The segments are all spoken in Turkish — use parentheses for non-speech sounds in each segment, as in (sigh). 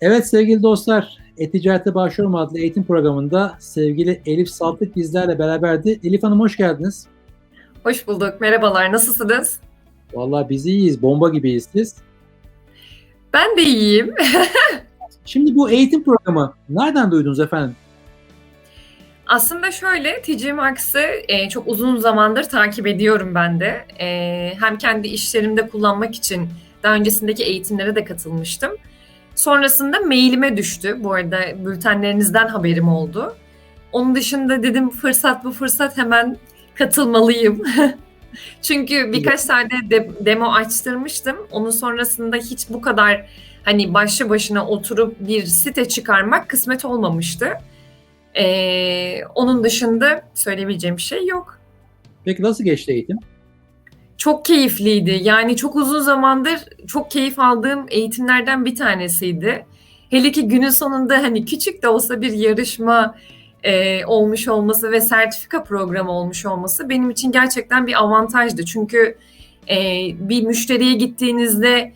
Evet sevgili dostlar, E-Ticarete Başlıyorum adlı eğitim programında sevgili Elif Saltık bizlerle beraberdi. Elif Hanım hoş geldiniz. Hoş bulduk. Merhabalar. Nasılsınız? Vallahi biz iyiyiz, bomba gibiyiz siz. Ben de iyiyim. (laughs) Şimdi bu eğitim programı nereden duydunuz efendim? Aslında şöyle, TC Max'ı e, çok uzun zamandır takip ediyorum ben de. E, hem kendi işlerimde kullanmak için daha öncesindeki eğitimlere de katılmıştım. Sonrasında mailime düştü. Bu arada bültenlerinizden haberim oldu. Onun dışında dedim fırsat bu fırsat hemen katılmalıyım. (laughs) Çünkü birkaç tane de, demo açtırmıştım. Onun sonrasında hiç bu kadar hani başlı başına oturup bir site çıkarmak kısmet olmamıştı. Ee, onun dışında söyleyebileceğim bir şey yok. Peki nasıl geçti eğitim? Çok keyifliydi. Yani çok uzun zamandır çok keyif aldığım eğitimlerden bir tanesiydi. Hele ki günün sonunda hani küçük de olsa bir yarışma e, olmuş olması ve sertifika programı olmuş olması benim için gerçekten bir avantajdı. Çünkü e, bir müşteriye gittiğinizde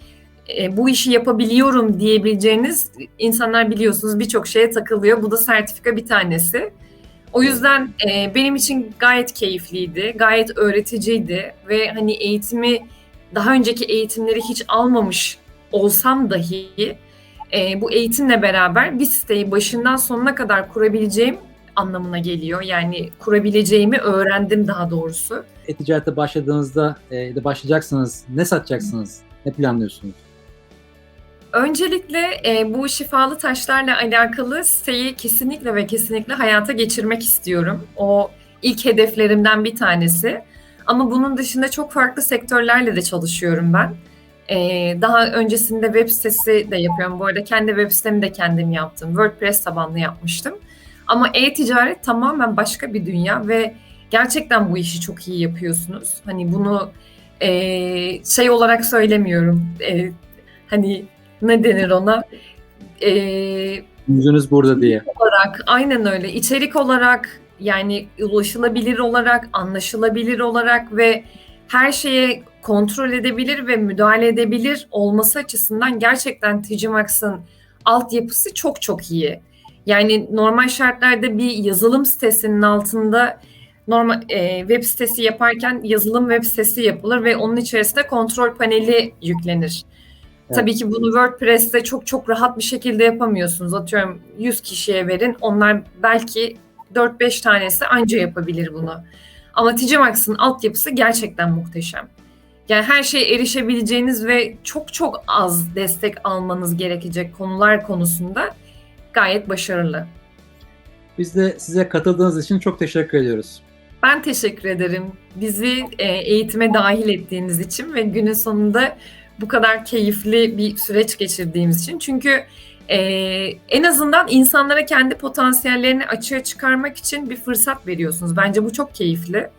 e, bu işi yapabiliyorum diyebileceğiniz insanlar biliyorsunuz birçok şeye takılıyor. Bu da sertifika bir tanesi. O yüzden e, benim için gayet keyifliydi, gayet öğreticiydi ve hani eğitimi daha önceki eğitimleri hiç almamış olsam dahi e, bu eğitimle beraber bir siteyi başından sonuna kadar kurabileceğim anlamına geliyor. Yani kurabileceğimi öğrendim daha doğrusu. E-Ticarete başladığınızda e, başlayacaksınız, ne satacaksınız, ne planlıyorsunuz? Öncelikle e, bu şifalı taşlarla alakalı siteyi kesinlikle ve kesinlikle hayata geçirmek istiyorum. O ilk hedeflerimden bir tanesi. Ama bunun dışında çok farklı sektörlerle de çalışıyorum ben. E, daha öncesinde web sitesi de yapıyorum. Bu arada kendi web sitemi de kendim yaptım. WordPress tabanlı yapmıştım. Ama e-ticaret tamamen başka bir dünya ve gerçekten bu işi çok iyi yapıyorsunuz. Hani bunu e, şey olarak söylemiyorum. E, hani ne denir ona? E, Yüzünüz burada diye. olarak aynen öyle. İçerik olarak yani ulaşılabilir olarak, anlaşılabilir olarak ve her şeye kontrol edebilir ve müdahale edebilir olması açısından gerçekten Ticimax'ın altyapısı çok çok iyi. Yani normal şartlarda bir yazılım sitesinin altında normal e, web sitesi yaparken yazılım web sitesi yapılır ve onun içerisinde kontrol paneli yüklenir. Evet. Tabii ki bunu WordPress'te çok çok rahat bir şekilde yapamıyorsunuz. Atıyorum 100 kişiye verin. Onlar belki 4-5 tanesi anca yapabilir bunu. Ama Ticimax'ın altyapısı gerçekten muhteşem. Yani her şeye erişebileceğiniz ve çok çok az destek almanız gerekecek konular konusunda gayet başarılı. Biz de size katıldığınız için çok teşekkür ediyoruz. Ben teşekkür ederim. Bizi e, eğitime dahil ettiğiniz için ve günün sonunda bu kadar keyifli bir süreç geçirdiğimiz için. Çünkü e, en azından insanlara kendi potansiyellerini açığa çıkarmak için bir fırsat veriyorsunuz. Bence bu çok keyifli.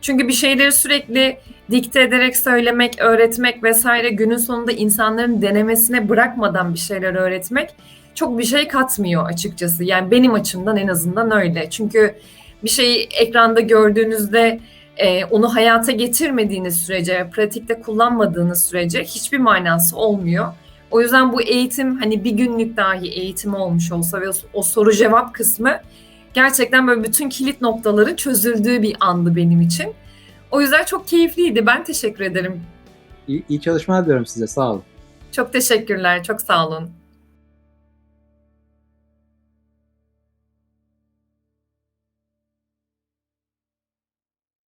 Çünkü bir şeyleri sürekli dikte ederek söylemek, öğretmek vesaire günün sonunda insanların denemesine bırakmadan bir şeyler öğretmek çok bir şey katmıyor açıkçası. Yani benim açımdan en azından öyle. Çünkü bir şeyi ekranda gördüğünüzde e, onu hayata getirmediğiniz sürece, pratikte kullanmadığınız sürece hiçbir manası olmuyor. O yüzden bu eğitim hani bir günlük dahi eğitim olmuş olsa ve o, o soru cevap kısmı gerçekten böyle bütün kilit noktaların çözüldüğü bir andı benim için. O yüzden çok keyifliydi. Ben teşekkür ederim. İyi, iyi çalışmalar diliyorum size. Sağ olun. Çok teşekkürler. Çok sağ olun.